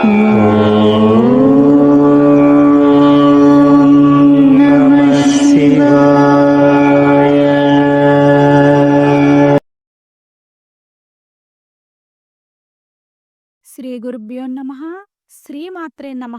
శ్రీ గురుభ్యో నమ. శ్రీమాత్రే నమ.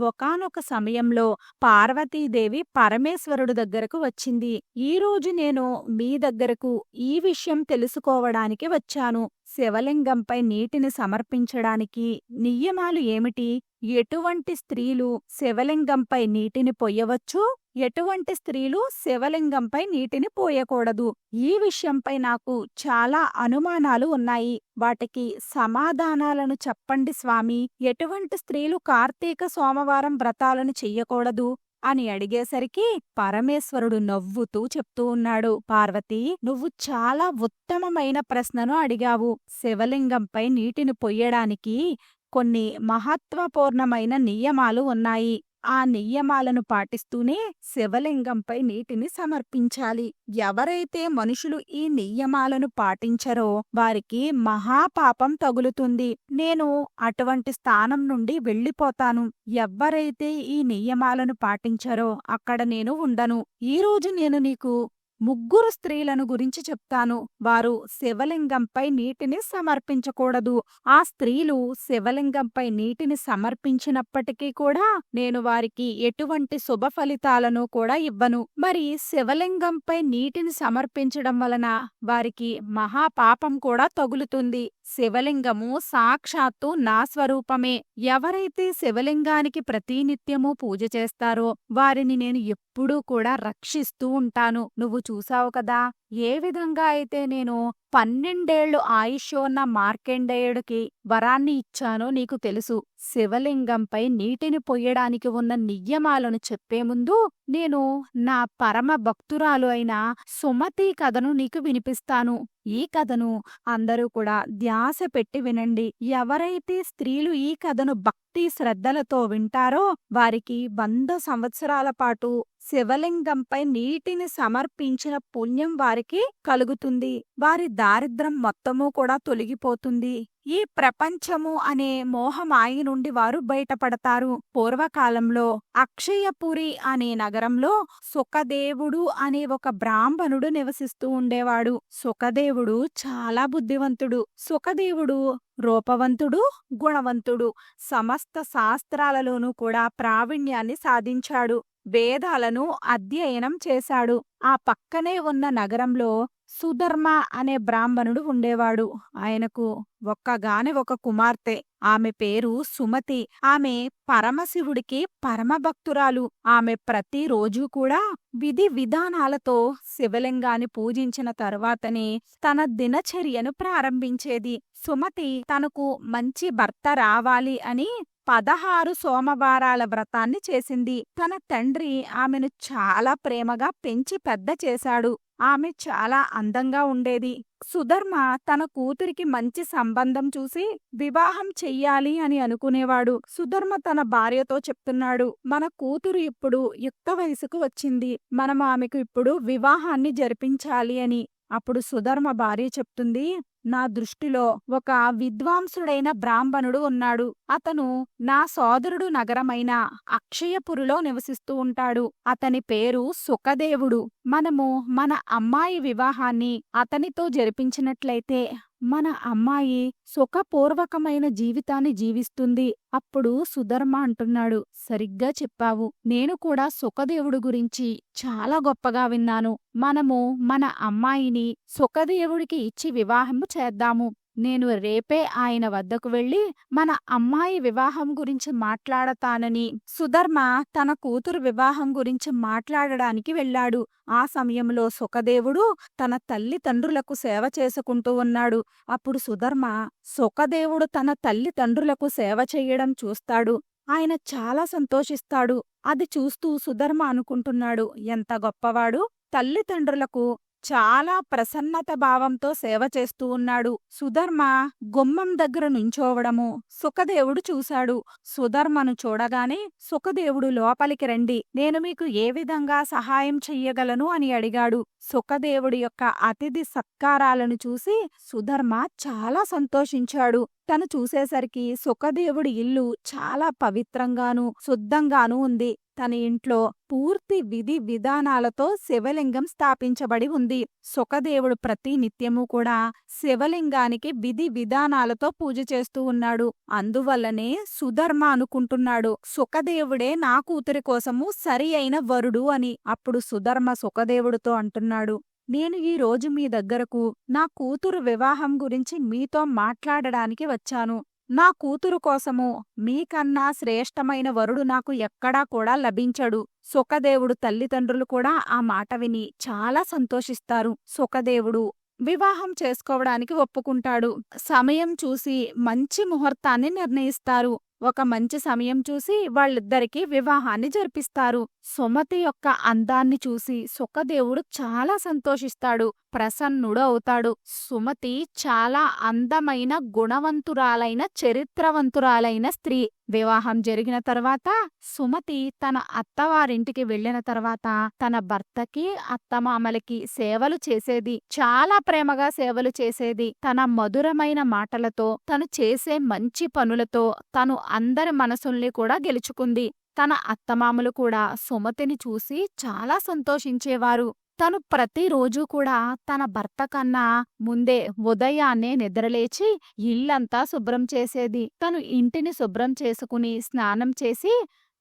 ఒకానొక సమయంలో పార్వతీదేవి పరమేశ్వరుడు దగ్గరకు వచ్చింది. ఈ రోజు నేను మీ దగ్గరకు ఈ విషయం తెలుసుకోవడానికి వచ్చాను. శివలింగంపై నీటిని సమర్పించడానికి నియమాలు ఏమిటి? ఎటువంటి స్త్రీలు శివలింగంపై నీటిని పొయ్యవచ్చు ఎటువంటి స్త్రీలు శివలింగంపై నీటిని పోయకూడదు? ఈ విషయంపై నాకు చాలా అనుమానాలు ఉన్నాయి. వాటికి సమాధానాలను చెప్పండి స్వామి. ఎటువంటి స్త్రీలు కార్తీక సోమవారం వ్రతాలను చెయ్యకూడదు? అని అడిగేసరికి పరమేశ్వరుడు నవ్వుతూ చెప్తూ ఉన్నాడు. పార్వతి నువ్వు చాలా ఉత్తమమైన ప్రశ్నను అడిగావు. శివలింగంపై నీటిని పొయ్యడానికి కొన్ని మహత్వపూర్ణమైన నియమాలు ఉన్నాయి. ఆ నియమాలను పాటిస్తూనే శివలింగంపై నీటిని సమర్పించాలి. ఎవరైతే మనుషులు ఈ నియమాలను పాటించరో వారికి మహాపాపం తగులుతుంది. నేను అటువంటి స్థానం నుండి వెళ్ళిపోతాను. ఎవ్వరైతే ఈ నియమాలను పాటించరో అక్కడ నేను ఉండను. ఈ రోజు నేను నీకు ముగ్గురు స్త్రీలను గురించి చెప్తాను. వారు శివలింగంపై నీటిని సమర్పించకూడదు. ఆ స్త్రీలు శివలింగంపై నీటిని సమర్పించినప్పటికీ కూడా నేను వారికి ఎటువంటి శుభ ఫలితాలను కూడా ఇవ్వను. మరి శివలింగంపై నీటిని సమర్పించడం వలన వారికి మహాపాపం కూడా తగులుతుంది. శివలింగము సాక్షాత్తు నా స్వరూపమే. ఎవరైతే శివలింగానికి ప్రతినిత్యము పూజ చేస్తారో వారిని నేను ఎప్పుడూ కూడా రక్షిస్తూ ఉంటాను. నువ్వు చూసావు కదా! ఏ విధంగా అయితే నేను పన్నెండేళ్ళు ఆయుష్ ఉన్న మార్కెండేయుడికి వరాన్ని ఇచ్చానో నీకు తెలుసు. శివలింగంపై నీటిని పొయ్యడానికి ఉన్న నియమాలను చెప్పే ముందు నేను నా పరమ భక్తురాలు అయిన సుమతి కథను నీకు వినిపిస్తాను. ఈ కథను అందరూ కూడా ధ్యాస పెట్టి వినండి. ఎవరైతే స్త్రీలు ఈ కథను భక్తి శ్రద్ధలతో వింటారో వారికి వంద సంవత్సరాల పాటు శివలింగంపై నీటిని సమర్పించిన పుణ్యం వారికి కలుగుతుంది. వారి దారిద్రం మొత్తము కూడా తొలగిపోతుంది. ఈ ప్రపంచము అనే మోహమాయి నుండి వారు బయటపడతారు. పూర్వకాలంలో అక్షయపురి అనే నగరంలో సుఖదేవుడు అనే ఒక బ్రాహ్మణుడు నివసిస్తూ ఉండేవాడు. సుఖదేవుడు చాలా బుద్ధివంతుడు. సుఖదేవుడు రూపవంతుడు గుణవంతుడు. సమస్త శాస్త్రాలలోనూ కూడా ప్రావీణ్యాన్ని సాధించాడు. వేదాలను అధ్యయనం చేశాడు. ఆ పక్కనే ఉన్న నగరంలో సుధర్మ అనే బ్రాహ్మణుడు ఉండేవాడు. ఆయనకు ఒక్కగాని ఒక కుమార్తె. ఆమె పేరు సుమతి. ఆమె పరమశివుడికి పరమభక్తురాలు. ఆమె ప్రతిరోజు కూడా విధి విధానాలతో శివలింగాన్ని పూజించిన తరువాతనే తన దినచర్యను ప్రారంభించేది. సుమతి తనకు మంచి భర్త రావాలి అని పదహారు సోమవారాల వ్రతాన్ని చేసింది. తన తండ్రి ఆమెను చాలా ప్రేమగా పెంచి పెద్ద చేశాడు. ఆమె చాలా అందంగా ఉండేది. సుధర్మ తన కూతురికి మంచి సంబంధం చూసి వివాహం చెయ్యాలి అని అనుకునేవాడు. సుధర్మ తన భార్యతో చెప్తున్నాడు మన కూతురు ఇప్పుడు యుక్త వయసుకు వచ్చింది. మనం ఆమెకు ఇప్పుడు వివాహాన్ని జరిపించాలి అని. అప్పుడు సుధర్మ భార్య చెప్తుంది నా దృష్టిలో ఒక విద్వాంసుడైన బ్రాహ్మణుడు ఉన్నాడు. అతను నా సోదరుడు నగరమైన అక్షయపురిలో నివసిస్తూ ఉంటాడు. అతని పేరు సుఖదేవుడు. మనము మన అమ్మాయి వివాహాన్ని అతనితో జరిపించినట్లయితే మన అమ్మాయి సుఖపూర్వకమైన జీవితాన్ని జీవిస్తుంది అప్పుడు సుధర్మ అంటున్నాడు. సరిగ్గా చెప్పావు. నేను కూడా సుఖదేవుడు గురించి చాలా గొప్పగా విన్నాను. మనము మన అమ్మాయిని సుఖదేవుడికి ఇచ్చి వివాహము చేద్దాము. నేను రేపే ఆయన వద్దకు వెళ్ళి మన అమ్మాయి వివాహం గురించి మాట్లాడతానని సుధర్మ తన కూతురు వివాహం గురించి మాట్లాడడానికి వెళ్ళాడు. ఆ సమయంలో సుఖదేవుడు తన తల్లిదండ్రులకు సేవ చేసుకుంటూ ఉన్నాడు. అప్పుడు సుధర్మ సుఖదేవుడు తన తల్లిదండ్రులకు సేవ చెయ్యడం చూస్తాడు. ఆయన చాలా సంతోషిస్తాడు. అది చూస్తూ సుధర్మ అనుకుంటున్నాడు ఎంత గొప్పవాడు. తల్లిదండ్రులకు చాలా ప్రసన్నత భావంతో సేవ చేస్తూ ఉన్నాడు. సుధర్మ గుమ్మం దగ్గర నుంచోవడము సుఖదేవుడు చూశాడు. సుధర్మను చూడగానే సుఖదేవుడు లోపలికి రండి నేను మీకు ఏ విధంగా సహాయం చెయ్యగలను అని అడిగాడు. సుఖదేవుడి యొక్క అతిథి సత్కారాలను చూసి సుధర్మ చాలా సంతోషించాడు. తను చూసేసరికి సుఖదేవుడి ఇల్లు చాలా పవిత్రంగాను శుద్ధంగాను ఉంది. తన ఇంట్లో పూర్తి విధి విధానాలతో శివలింగం స్థాపించబడి ఉంది. సుఖదేవుడు ప్రతి నిత్యము కూడా శివలింగానికి విధి విధానాలతో పూజ చేస్తూ ఉన్నాడు. అందువల్లనే సుధర్మ అనుకుంటున్నాడు సుఖదేవుడే నా కూతురి కోసము సరి అయిన వరుడు అని. అప్పుడు సుధర్మ సుఖదేవుడితో అంటున్నాడు నేను ఈ రోజు మీ దగ్గరకు నా కూతురు వివాహం గురించి మీతో మాట్లాడడానికి వచ్చాను. నా కూతురు కోసము మీకన్నా శ్రేష్టమైన వరుడు నాకు ఎక్కడా కూడా లభించడు. సుఖదేవుడు తల్లిదండ్రులు కూడా ఆ మాట విని చాలా సంతోషిస్తారు. సుఖదేవుడు వివాహం చేసుకోవడానికి ఒప్పుకుంటాడు. సమయం చూసి మంచి ముహూర్తాన్ని నిర్ణయిస్తారు. ఒక మంచి సమయం చూసి వాళ్ళిద్దరికీ వివాహాన్ని జరిపిస్తారు. సుమతి యొక్క అందాన్ని చూసి సుఖదేవుడు చాలా సంతోషిస్తాడు. ప్రసన్నుడు అవుతాడు. సుమతి చాలా అందమైన గుణవంతురాలైన చరిత్రవంతురాలైన స్త్రీ. వివాహం జరిగిన తర్వాత సుమతి తన అత్తవారింటికి వెళ్ళిన తర్వాత తన భర్తకి అత్తమామలకి సేవలు చేసేది. చాలా ప్రేమగా సేవలు చేసేది. తన మధురమైన మాటలతో తను చేసే మంచి పనులతో తను అందరి మనసుల్ని కూడా గెలుచుకుంది. తన అత్తమామలు కూడా సుమతిని చూసి చాలా సంతోషించేవారు. తను ప్రతిరోజు కూడా తన భర్త కన్నా ముందే ఉదయాన్నే నిద్రలేచి ఇల్లంతా శుభ్రం చేసేది. తను ఇంటిని శుభ్రం చేసుకుని స్నానం చేసి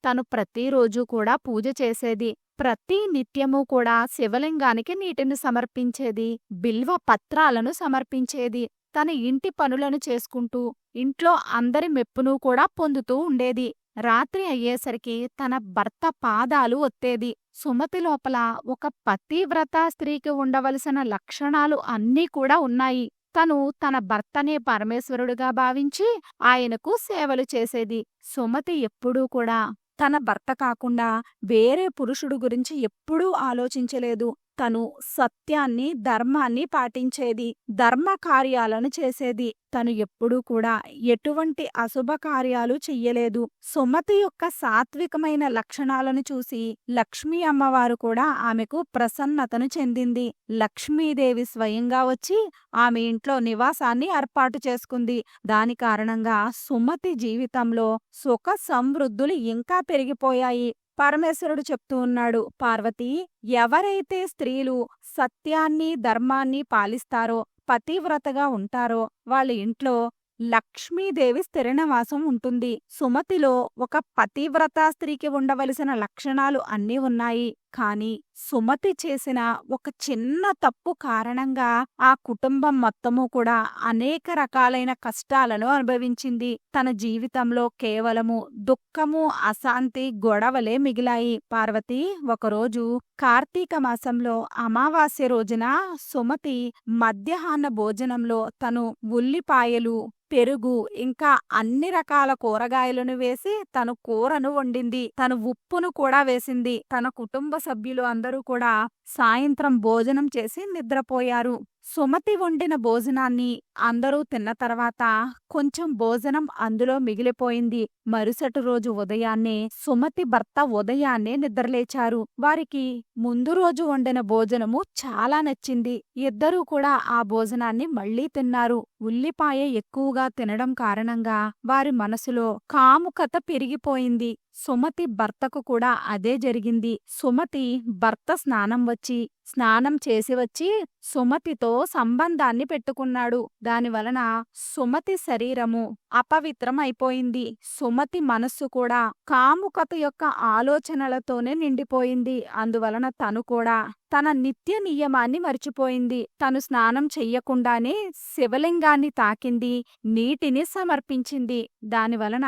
తను ప్రతిరోజు కూడా పూజ చేసేది. ప్రతి నిత్యము కూడా శివలింగానికి నీటిని సమర్పించేది. బిల్వ పత్రాలను సమర్పించేది. తన ఇంటి పనులను చేసుకుంటూ ఇంట్లో అందరి మెప్పును కూడా పొందుతూ ఉండేది. రాత్రి అయ్యేసరికి తన భర్త పాదాలు ఒత్తేది. సుమతి లోపల ఒక పతివ్రత స్త్రీకి ఉండవలసిన లక్షణాలు అన్నీ కూడా ఉన్నాయి. తను తన భర్తనే పరమేశ్వరుడుగా భావించి ఆయనకు సేవలు చేసేది. సుమతి ఎప్పుడూ కూడా తన భర్త కాకుండా వేరే పురుషుడు గురించి ఎప్పుడూ ఆలోచించలేదు. తను సత్యాన్ని ధర్మాన్ని పాటించేది ధర్మ కార్యాలను చేసేది. తను ఎప్పుడూ కూడా ఎటువంటి అశుభ కార్యాలు చెయ్యలేదు. సుమతి యొక్క సాత్వికమైన లక్షణాలను చూసి లక్ష్మీ అమ్మవారు కూడా ఆమెకు ప్రసన్నతను చెందింది. లక్ష్మీదేవి స్వయంగా వచ్చి ఆమె ఇంట్లో నివాసాన్ని ఏర్పాటు చేసుకుంది. దాని కారణంగా సుమతి జీవితంలో సుఖ సమృద్ధులు ఇంకా పెరిగిపోయాయి. పరమేశ్వరుడు చెప్తూ ఉన్నాడు పార్వతి ఎవరైతే స్త్రీలు సత్యాన్ని ధర్మాన్ని పాలిస్తారో పతివ్రతగా ఉంటారో వాళ్ళ ఇంట్లో లక్ష్మీదేవి స్థిరణవాసం ఉంటుంది. సుమతిలో ఒక పతివ్రత స్త్రీకి ఉండవలసిన లక్షణాలు అన్నీ ఉన్నాయి. కాని సుమతి చేసిన ఒక చిన్న తప్పు కారణంగా ఆ కుటుంబం మొత్తము కూడా అనేక రకాలైన కష్టాలను అనుభవించింది. తన జీవితంలో కేవలము దుఃఖము అశాంతి గొడవలే మిగిలాయి. పార్వతి ఒకరోజు కార్తీక మాసంలో అమావాస్య రోజున సుమతి మధ్యాహ్న భోజనంలో తను ఉల్లిపాయలు పెరుగు ఇంకా అన్ని రకాల కూరగాయలను వేసి తను కూరను వండింది. తను ఉప్పును కూడా వేసింది. తన కుటుంబ సభ్యులు అందరూ కూడా సాయంత్రం భోజనం చేసి నిద్రపోయారు. సుమతి వండిన భోజనాన్ని అందరూ తిన్న తర్వాత కొంచెం భోజనం అందులో మిగిలిపోయింది. మరుసటి రోజు ఉదయాన్నే సుమతి భర్త ఉదయాన్నే నిద్రలేచారు. వారికి ముందు రోజు వండిన భోజనము చాలా నచ్చింది. ఇద్దరూ కూడా ఆ భోజనాన్ని మళ్ళీ తిన్నారు. ఉల్లిపాయ ఎక్కువగా తినడం కారణంగా వారి మనసులో కాముకత పెరిగిపోయింది. సుమతి భర్తకు కూడా అదే జరిగింది. సుమతి భర్త స్నానం వచ్చి స్నానం చేసి వచ్చి సుమతితో సంబంధాన్ని పెట్టుకున్నాడు. దానివలన సుమతి శరీరము అపవిత్రం అయిపోయింది సుమతి మనస్సు కూడా కాముకత యొక్క ఆలోచనలతోనే నిండిపోయింది. అందువలన తను కూడా తన నిత్య నియమాన్ని మర్చిపోయింది. తను స్నానం చెయ్యకుండానే శివలింగాన్ని తాకింది. నీటిని సమర్పించింది. దానివలన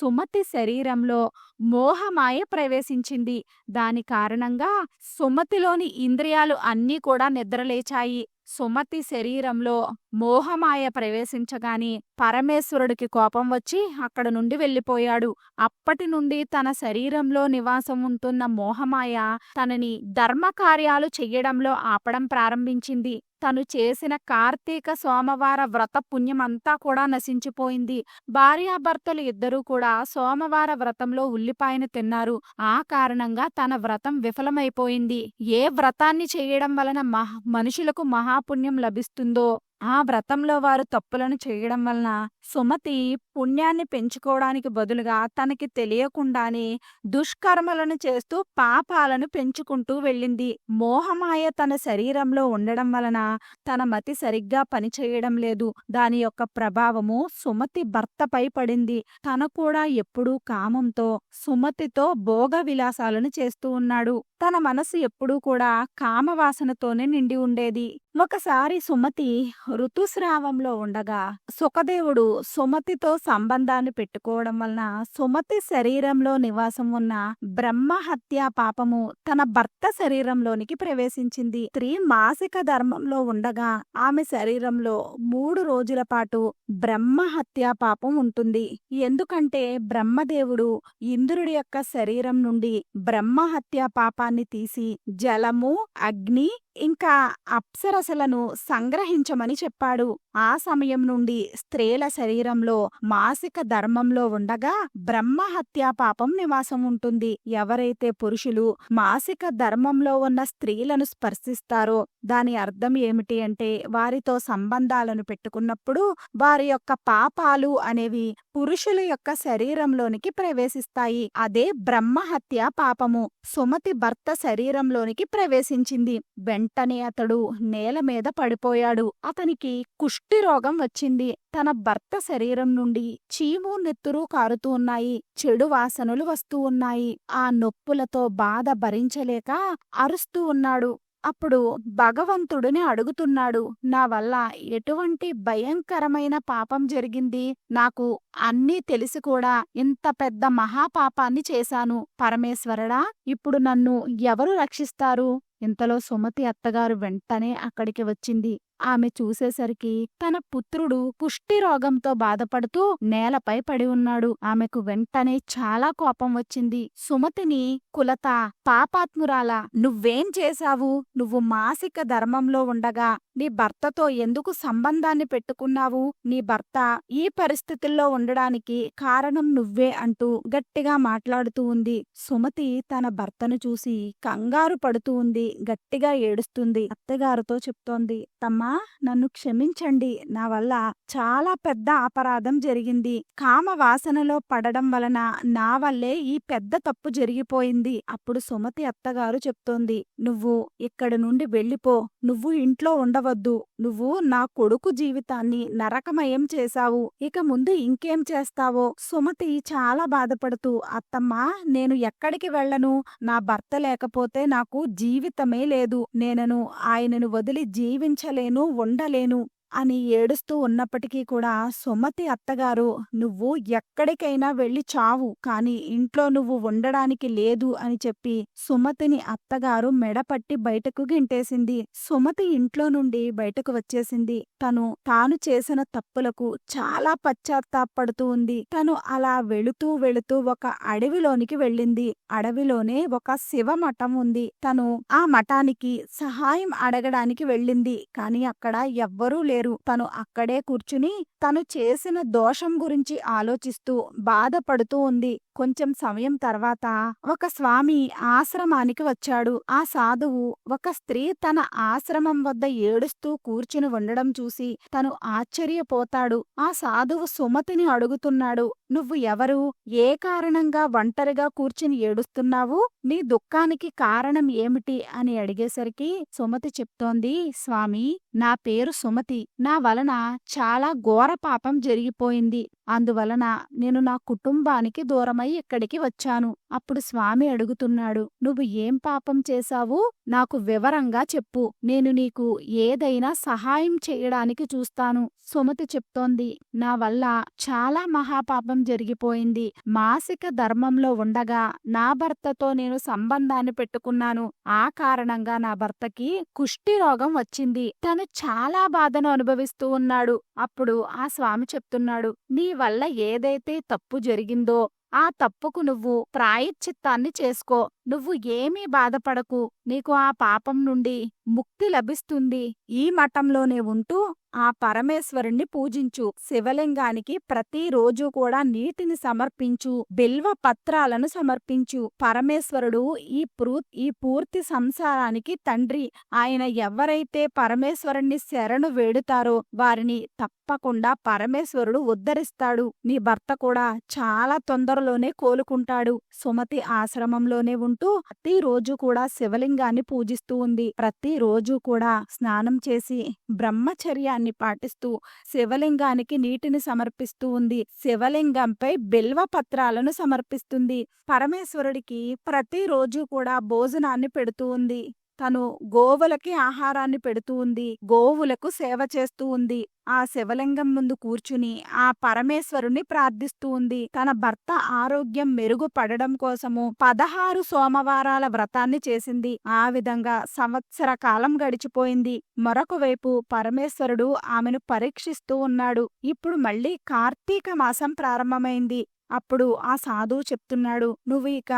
సుమతి శరీరంలో మోహమాయ ప్రవేశించింది. దాని కారణంగా సుమతిలోని ఇంద్రియాలు అన్నీ కూడా నిద్రలేచాయి. సుమతి శరీరంలో మోహమాయ ప్రవేశించగాని పరమేశ్వరుడికి కోపం వచ్చి అక్కడ నుండి వెళ్ళిపోయాడు. అప్పటి నుండి తన శరీరంలో నివాసం ఉంటున్న మోహమాయ తనని ధర్మకార్యాలు చెయ్యడంలో ఆపడం ప్రారంభించింది. తను చేసిన కార్తీక సోమవార వ్రత పుణ్యమంతా కూడా నశించిపోయింది. భార్యాభర్తలు ఇద్దరూ కూడా సోమవార వ్రతంలో ఉల్లిపాయను తిన్నారు. ఆ కారణంగా తన వ్రతం విఫలమైపోయింది. ఏ వ్రతాన్ని చేయడం వలన మహ మనుషులకు మహాపుణ్యం లభిస్తుందో ఆ వ్రతంలో వారు తప్పులను చేయడం వలన సుమతి పుణ్యాన్ని పెంచుకోవడానికి బదులుగా తనకి తెలియకుండానే దుష్కర్మలను చేస్తూ పాపాలను పెంచుకుంటూ వెళ్ళింది. మోహమాయ తన శరీరంలో ఉండడం వలన తన మతి సరిగ్గా పనిచేయడం లేదు. దాని యొక్క ప్రభావము సుమతి భర్తపై పడింది. తన కూడా ఎప్పుడూ కామంతో సుమతితో భోగ విలాసాలను చేస్తూ ఉన్నాడు. తన మనసు ఎప్పుడూ కూడా కామవాసనతోనే నిండి ఉండేది. ఒకసారి సుమతి ఋతుస్రావంలో ఉండగా సుఖదేవుడు సుమతితో సంబంధాన్ని పెట్టుకోవడం వలన సుమతి శరీరంలో నివాసం ఉన్న బ్రహ్మహత్యా పాపము తన భర్త శరీరంలోనికి ప్రవేశించింది. స్త్రీ మాసిక ధర్మంలో ఉండగా ఆమె శరీరంలో మూడు రోజుల పాటు బ్రహ్మహత్యా పాపం ఉంటుంది. ఎందుకంటే బ్రహ్మదేవుడు ఇంద్రుడి యొక్క శరీరం నుండి బ్రహ్మహత్యా పాపాన్ని తీసి జలము అగ్ని ఇంకా అప్సరసలను సంగ్రహించమని చెప్పాడు. ఆ సమయం నుండి స్త్రీల శరీరంలో మాసిక ధర్మంలో ఉండగా బ్రహ్మ హత్యా పాపం నివాసం ఉంటుంది. ఎవరైతే పురుషులు మాసిక ధర్మంలో ఉన్న స్త్రీలను స్పర్శిస్తారో దాని అర్థం ఏమిటి అంటే వారితో సంబంధాలను పెట్టుకున్నప్పుడు వారి యొక్క పాపాలు అనేవి పురుషుల యొక్క శరీరంలోనికి ప్రవేశిస్తాయి. అదే బ్రహ్మహత్యా పాపము సుమతి భర్త శరీరంలోనికి ప్రవేశించింది. వెంటనే అతడు నేల మీద పడిపోయాడు. అతనికి కుష్టి రోగం వచ్చింది. తన భర్త శరీరం నుండి చీము నెత్తురు కారుతూ ఉన్నాయి. చెడు వాసనలు వస్తూ ఉన్నాయి. ఆ నొప్పులతో బాధ భరించలేక అరుస్తూ ఉన్నాడు. అప్పుడు భగవంతుడిని అడుగుతున్నాడు నా వల్ల ఎటువంటి భయంకరమైన పాపం జరిగింది? నాకు అన్నీ తెలిసి కూడా ఇంత పెద్ద మహాపాపాన్ని చేశాను. పరమేశ్వరడా ఇప్పుడు నన్ను ఎవరు రక్షిస్తారు? ఇంతలో సుమతి అత్తగారు వెంటనే అక్కడికి వచ్చింది. ఆమె చూసేసరికి తన పుత్రుడు పుష్టి రోగంతో బాధపడుతూ నేలపై పడి ఉన్నాడు. ఆమెకు వెంటనే చాలా కోపం వచ్చింది. సుమతిని కులత పాపాత్మురాల నువ్వేం చేశావు? నువ్వు మాసిక ధర్మంలో ఉండగా నీ భర్తతో ఎందుకు సంబంధాన్ని పెట్టుకున్నావు? నీ భర్త ఈ పరిస్థితుల్లో ఉండడానికి కారణం నువ్వే అంటూ గట్టిగా మాట్లాడుతూ ఉంది. సుమతి తన భర్తను చూసి కంగారు పడుతూ ఉంది. గట్టిగా ఏడుస్తుంది. అత్తగారితో చెప్తోంది తమ్మా నన్ను క్షమించండి. నా వల్ల చాలా పెద్ద అపరాధం జరిగింది. కామ వాసనలో పడడం వలన నా వల్లే ఈ పెద్ద తప్పు జరిగిపోయింది. అప్పుడు సుమతి అత్తగారు చెప్తోంది నువ్వు ఇక్కడి నుండి వెళ్ళిపో. నువ్వు ఇంట్లో ఉండవద్దు. నువ్వు నా కొడుకు జీవితాన్ని నరకమయం చేశావు. ఇక ముందు ఇంకేం చేస్తావో? సుమతి చాలా బాధపడుతూ అత్తమ్మా నేను ఎక్కడికి వెళ్ళను? నా భర్త లేకపోతే నాకు జీవితమే లేదు. నేనను ఆయనను వదిలి జీవించలేను. ఉండలేను అని ఏడుస్తూ ఉన్నప్పటికీ కూడా సుమతి అత్తగారు నువ్వు ఎక్కడికైనా వెళ్ళి చావు కాని ఇంట్లో నువ్వు ఉండడానికి లేదు అని చెప్పి సుమతిని అత్తగారు మెడపట్టి బయటకు గింటేసింది. సుమతి ఇంట్లో నుండి బయటకు వచ్చేసింది. తను తాను చేసిన తప్పులకు చాలా పశ్చాత్తాపడుతూ ఉంది. తను అలా వెళుతూ వెళుతూ ఒక అడవిలోనికి వెళ్ళింది. అడవిలోనే ఒక శివ మఠం ఉంది. తను ఆ మఠానికి సహాయం అడగడానికి వెళ్ళింది. కాని అక్కడ ఎవ్వరూ లేరు. లేరు తను అక్కడే కూర్చుని తను చేసిన దోషం గురించి ఆలోచిస్తూ బాధపడుతూ ఉంది. కొంచెం సమయం తర్వాత ఒక స్వామి ఆశ్రమానికి వచ్చాడు. ఆ సాధువు ఒక స్త్రీ తన ఆశ్రమం వద్ద ఏడుస్తూ కూర్చుని ఉండడం చూసి తను ఆశ్చర్యపోతాడు. ఆ సాధువు సుమతిని అడుగుతున్నాడు. నువ్వు ఎవరు? ఏ కారణంగా ఒంటరిగా కూర్చుని ఏడుస్తున్నావు? నీ దుఃఖానికి కారణం ఏమిటి? అని అడిగేసరికి సుమతి చెప్తోంది స్వామి నా పేరు సుమతి. నా వలన చాలా ఘోర పాపం జరిగిపోయింది. అందువలన నేను నా కుటుంబానికి దూరమై ఇక్కడికి వచ్చాను. అప్పుడు స్వామి అడుగుతున్నాడు నువ్వు ఏం పాపం చేశావు? నాకు వివరంగా చెప్పు. నేను నీకు ఏదైనా సహాయం చేయడానికి చూస్తాను. సుమతి చెప్తోంది నా వల్ల చాలా మహాపాపం జరిగిపోయింది. మాసిక ధర్మంలో ఉండగా నా భర్తతో నేను సంబంధాన్ని పెట్టుకున్నాను. ఆ కారణంగా నా భర్తకి కుష్టి రోగం వచ్చింది. తను చాలా బాధను అనుభవిస్తూ ఉన్నాడు. అప్పుడు ఆ స్వామి చెప్తున్నాడు నీ వల్ల ఏదైతే తప్పు జరిగిందో ఆ తప్పుకు నువ్వు ప్రాయశ్చిత్తాన్ని చేసుకో. నువ్వు ఏమీ బాధపడకు. నీకు ఆ పాపం నుండి ముక్తి లభిస్తుంది. ఈ మఠంలోనే ఉంటూ ఆ పరమేశ్వరుణ్ణి పూజించు. శివలింగానికి ప్రతిరోజు కూడా నీటిని సమర్పించు. బిల్వ పత్రాలను సమర్పించు. పరమేశ్వరుడు ఈ ప్రూ ఈ పూర్తి సంసారానికి తండ్రి. ఆయన ఎవరైతే పరమేశ్వరుణ్ణి శరణు వేడుతారో వారిని తప్పకుండా పరమేశ్వరుడు ఉద్ధరిస్తాడు. నీ భర్త కూడా చాలా తొందరలోనే కోలుకుంటాడు. సుమతి ఆశ్రమంలోనే ఉంటూ ప్రతిరోజు కూడా శివలింగాన్ని పూజిస్తూ ఉంది. ప్రతిరోజు కూడా స్నానం చేసి బ్రహ్మచర్యాన్ని పాటిస్తూ శివలింగానికి నీటిని సమర్పిస్తూ ఉంది. శివలింగంపై బిల్వ పత్రాలను సమర్పిస్తుంది. పరమేశ్వరుడికి ప్రతిరోజు కూడా భోజనాన్ని పెడుతూ ఉంది. తను గోవులకి ఆహారాన్ని పెడుతూ ఉంది గోవులకు సేవ చేస్తూ ఉంది. ఆ శివలింగం ముందు కూర్చుని ఆ పరమేశ్వరుని ప్రార్థిస్తూ ఉంది. తన భర్త ఆరోగ్యం మెరుగుపడడం కోసము పదహారు సోమవారాల వ్రతాన్ని చేసింది. ఆ విధంగా సంవత్సర కాలం గడిచిపోయింది. మరొక వైపు పరమేశ్వరుడు ఆమెను పరీక్షిస్తూ ఉన్నాడు. ఇప్పుడు మళ్ళీ కార్తీక మాసం ప్రారంభమైంది. అప్పుడు ఆ సాధువు చెప్తున్నాడు నువ్వు ఇక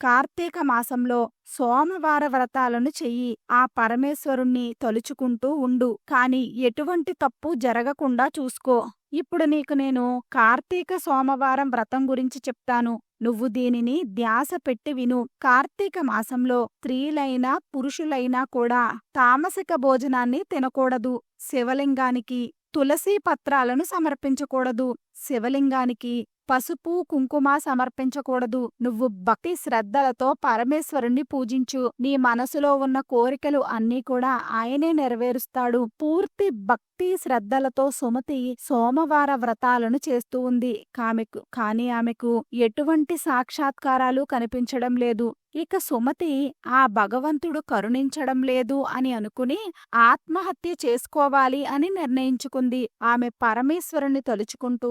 కార్తీక మాసంలో సోమవార వ్రతాలను చెయ్యి. ఆ పరమేశ్వరుణ్ణి తలుచుకుంటూ ఉండు. కాని ఎటువంటి తప్పు జరగకుండా చూసుకో. ఇప్పుడు నీకు నేను కార్తీక సోమవారం వ్రతం గురించి చెప్తాను. నువ్వు దీనిని ధ్యాస పెట్టి విను. కార్తీక మాసంలో స్త్రీలైనా పురుషులైనా కూడా తామసిక భోజనాన్ని తినకూడదు. శివలింగానికి తులసీ పత్రాలను సమర్పించకూడదు. శివలింగానికి పసుపు కుంకుమ సమర్పించకూడదు. నువ్వు భక్తి శ్రద్ధలతో పరమేశ్వరుణ్ణి పూజించు. నీ మనసులో ఉన్న కోరికలు అన్నీ కూడా ఆయనే నెరవేరుస్తాడు. పూర్తి భక్తి శ్రద్ధలతో సుమతి సోమవార వ్రతాలను చేస్తూ ఉంది. కామెకు కాని ఆమెకు ఎటువంటి సాక్షాత్కారాలు కనిపించడం లేదు. ఇక సుమతి ఆ భగవంతుడు కరుణించడం లేదు అని అనుకుని ఆత్మహత్య చేసుకోవాలి అని నిర్ణయించుకుంది. ఆమె పరమేశ్వరుని తలుచుకుంటూ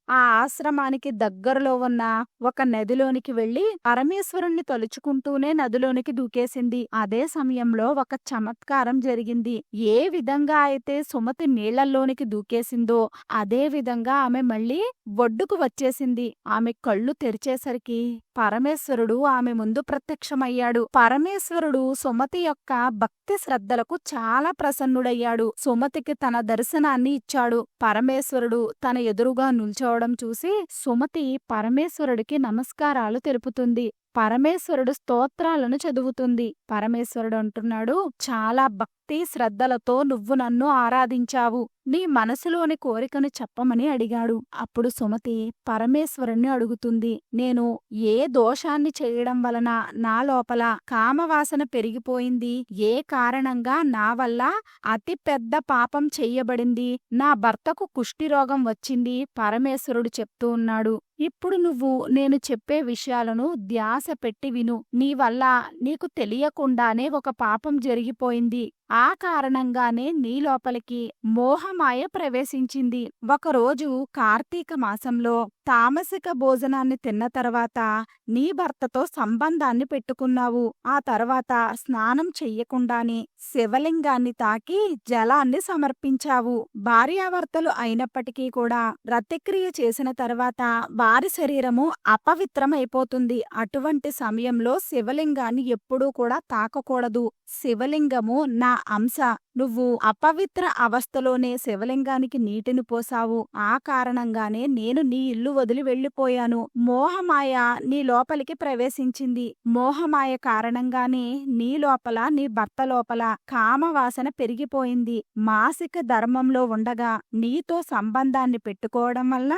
ఆ ఆశ్రమానికి దగ్గరలో ఉన్న ఒక నదిలోనికి వెళ్ళి పరమేశ్వరుణ్ణి తలుచుకుంటూనే నదిలోనికి దూకేసింది. అదే సమయంలో ఒక చమత్కారం జరిగింది. ఏ విధంగా అయితే సుమతి నీళ్ళలోనికి దూకేసిందో అదే విధంగా ఆమె మళ్ళీ ఒడ్డుకు వచ్చేసింది. ఆమె కళ్ళు తెరిచేసరికి పరమేశ్వరుడు ఆమె ముందు ప్రత్యక్షమయ్యాడు. పరమేశ్వరుడు సుమతి యొక్క భక్తి శ్రద్ధలకు చాలా ప్రసన్నుడయ్యాడు. సుమతికి తన దర్శనాన్ని ఇచ్చాడు. పరమేశ్వరుడు తన ఎదురుగా నిల్చోవడం చూసి సుమతి పరమేశ్వరుడికి నమస్కారాలు తెలుపుతుంది. పరమేశ్వరుడు స్తోత్రాలను చదువుతుంది. పరమేశ్వరుడు అంటున్నాడు చాలా భక్తి శ్రద్ధలతో నువ్వు నన్ను ఆరాధించావు. నీ మనసులోని కోరికను చెప్పమని అడిగాడు. అప్పుడు సుమతి పరమేశ్వరుణ్ణి అడుగుతుంది నేను ఏ దోషాన్ని చేయడం వలన నా లోపల కామవాసన పెరిగిపోయింది? ఏ కారణంగా నా వల్ల అతి పెద్ద పాపం చెయ్యబడింది నా భర్తకు కుష్టిరోగం వచ్చింది? పరమేశ్వరుడు చెప్తూ ఉన్నాడు. ఇప్పుడు నువ్వు నేను చెప్పే విషయాలను ధ్యాస పెట్టి విను. నీ వల్ల నీకు తెలియకుండానే ఒక పాపం జరిగిపోయింది. ఆ కారణంగానే నీ లోపలికి మోహమాయ ప్రవేశించింది. ఒకరోజు కార్తీక మాసంలో తామసిక భోజనాన్ని తిన్న తర్వాత నీ భర్తతో సంబంధాన్ని పెట్టుకున్నావు. ఆ తర్వాత స్నానం చెయ్యకుండానే శివలింగాన్ని తాకి జలాన్ని సమర్పించావు. భార్యాభర్తలు అయినప్పటికీ కూడా రతిక్రియ చేసిన తర్వాత వారి శరీరము అపవిత్రమైపోతుంది. అటువంటి సమయంలో శివలింగాన్ని ఎప్పుడూ కూడా తాకకూడదు. శివలింగము నా అంశ. నువ్వు అపవిత్ర అవస్థలోనే శివలింగానికి నీటిని పోసావు. ఆ కారణంగానే నేను నీ ఇల్లు వదిలి వెళ్ళిపోయాను మోహమాయ నీ లోపలికి ప్రవేశించింది. మోహమాయ కారణంగానే నీ లోపల నీ భర్త లోపల కామవాసన పెరిగిపోయింది. మాసిక ధర్మంలో ఉండగా నీతో సంబంధాన్ని పెట్టుకోవడం వల్ల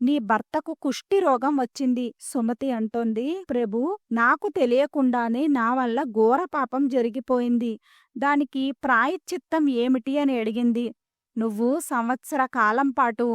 నీ భర్తకు కుష్టి రోగం వచ్చింది సుమతి అంటోంది. ప్రభు నాకు తెలియకుండానే నా వల్ల ఘోర పాపం జరిగిపోయింది. దానికి ప్రాయశ్చిత్తం ఏమిటి అని అడిగింది. నువ్వు సంవత్సర కాలం పాటు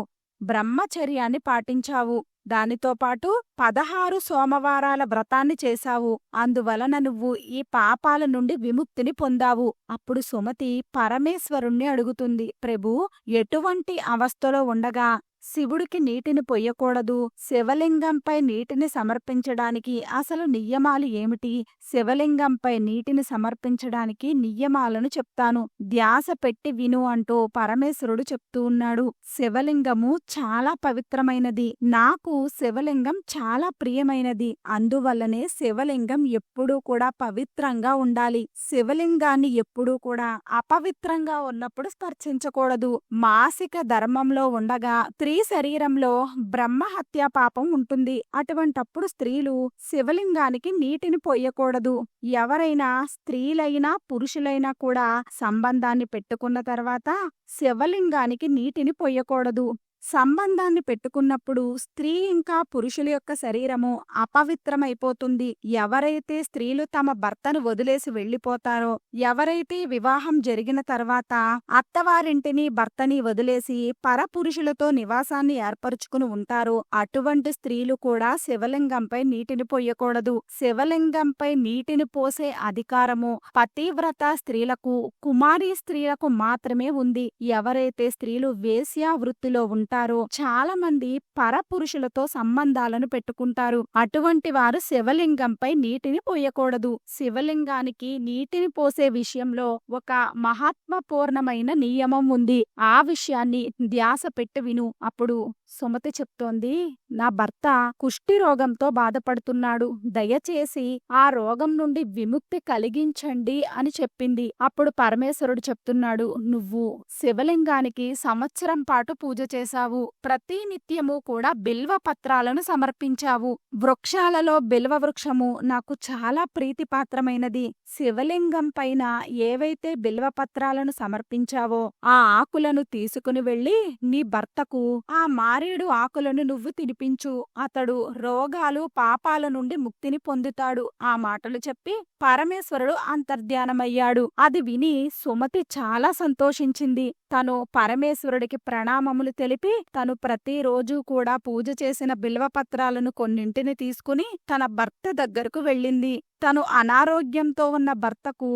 బ్రహ్మచర్యాన్ని పాటించావు. దానితో పాటు పదహారు సోమవారాల వ్రతాన్ని చేశావు. అందువలన నువ్వు ఈ పాపాల నుండి విముక్తిని పొందావు. అప్పుడు సుమతి పరమేశ్వరుణ్ణి అడుగుతుంది. ప్రభు ఎటువంటి అవస్థలో ఉండగా శివుడికి నీటిని పొయ్యకూడదు. శివలింగంపై నీటిని సమర్పించడానికి అసలు నియమాలు ఏమిటి? శివలింగంపై నీటిని సమర్పించడానికి నియమాలను చెప్తాను. ధ్యాస పెట్టి విను అంటూ పరమేశ్వరుడు చెప్తూ ఉన్నాడు. శివలింగము చాలా పవిత్రమైనది. నాకు శివలింగం చాలా ప్రియమైనది. అందువల్లనే శివలింగం ఎప్పుడూ కూడా పవిత్రంగా ఉండాలి. శివలింగాన్ని ఎప్పుడూ కూడా అపవిత్రంగా ఉన్నప్పుడు స్పర్శించకూడదు. మాసిక ధర్మంలో ఉండగా స్త్రీ శరీరంలో బ్రహ్మహత్యా పాపం ఉంటుంది. అటువంటప్పుడు స్త్రీలు శివలింగానికి నీటిని పొయ్యకూడదు ఎవరైనా స్త్రీలైనా పురుషులైనా కూడా సంబంధాన్ని పెట్టుకున్న తర్వాత శివలింగానికి నీటిని పొయ్యకూడదు సంబంధాన్ని పెట్టుకున్నప్పుడు స్త్రీ ఇంకా పురుషుల యొక్క శరీరము అపవిత్రమైపోతుంది. ఎవరైతే స్త్రీలు తమ భర్తను వదిలేసి వెళ్ళిపోతారో ఎవరైతే వివాహం జరిగిన తర్వాత అత్తవారింటిని భర్తని వదిలేసి పరపురుషులతో నివాసాన్ని ఏర్పరచుకుని ఉంటారో అటువంటి స్త్రీలు కూడా శివలింగంపై నీటిని పోయకూడదు. శివలింగంపై నీటిని పోసే అధికారము పతివ్రత స్త్రీలకు కుమారి స్త్రీలకు మాత్రమే ఉంది. ఎవరైతే స్త్రీలు వేశ్యా వృత్తిలో ఉంటారు చాలా మంది పరపురుషులతో సంబంధాలను పెట్టుకుంటారు. అటువంటి వారు శివలింగంపై నీటిని పోయకూడదు. శివలింగానికి నీటిని పోసే విషయంలో ఒక మహాత్మపూర్ణమైన నియమం ఉంది. ఆ విషయాన్ని ధ్యాస పెట్టి విను. అప్పుడు సుమతి చెప్తోంది నా భర్త కుష్టి రోగంతో బాధపడుతున్నాడు. దయచేసి ఆ రోగం నుండి విముక్తి కలిగించండి అని చెప్పింది. అప్పుడు పరమేశ్వరుడు చెప్తున్నాడు నువ్వు శివలింగానికి సంవత్సరం పాటు పూజ చేశావు. చేశావు. ప్రతినిత్యము కూడా బిల్వ పత్రాలను సమర్పించావు. వృక్షాలలో బిల్వ వృక్షము నాకు చాలా ప్రీతిపాత్రమైనది. శివలింగం పైన ఏవైతే బిల్వ పత్రాలను సమర్పించావో ఆ ఆకులను తీసుకుని వెళ్ళి నీ భర్తకు ఆ మారేడు ఆకులను నువ్వు తినిపించు. అతడు రోగాలు పాపాల నుండి ముక్తిని పొందుతాడు. ఆ మాటలు చెప్పి పరమేశ్వరుడు అంతర్ధ్యానమయ్యాడు. అది విని సుమతి చాలా సంతోషించింది. తను పరమేశ్వరుడికి ప్రణామములు తెలిపి తను ప్రతిరోజు కూడా పూజ చేసిన బిల్వపత్రాలను కొన్నింటిని తీసుకుని తన భర్త దగ్గరకు వెళ్ళింది. తను అనారోగ్యంతో ఉన్న భర్తకు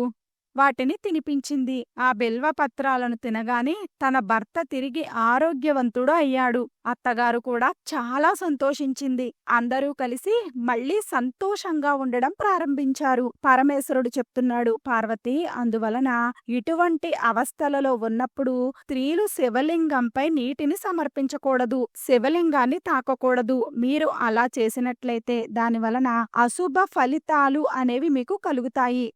వాటిని తినిపించింది. ఆ బిల్వ పత్రాలను తినగానే తన భర్త తిరిగి ఆరోగ్యవంతుడు అయ్యాడు. అత్తగారు కూడా చాలా సంతోషించింది. అందరూ కలిసి మళ్ళీ సంతోషంగా ఉండడం ప్రారంభించారు. పరమేశ్వరుడు చెప్తున్నాడు పార్వతి అందువలన ఇటువంటి అవస్థలలో ఉన్నప్పుడు స్త్రీలు శివలింగంపై నీటిని సమర్పించకూడదు. శివలింగాన్ని తాకకూడదు. మీరు అలా చేసినట్లయితే దానివలన అశుభ ఫలితాలు అనేవి మీకు కలుగుతాయి.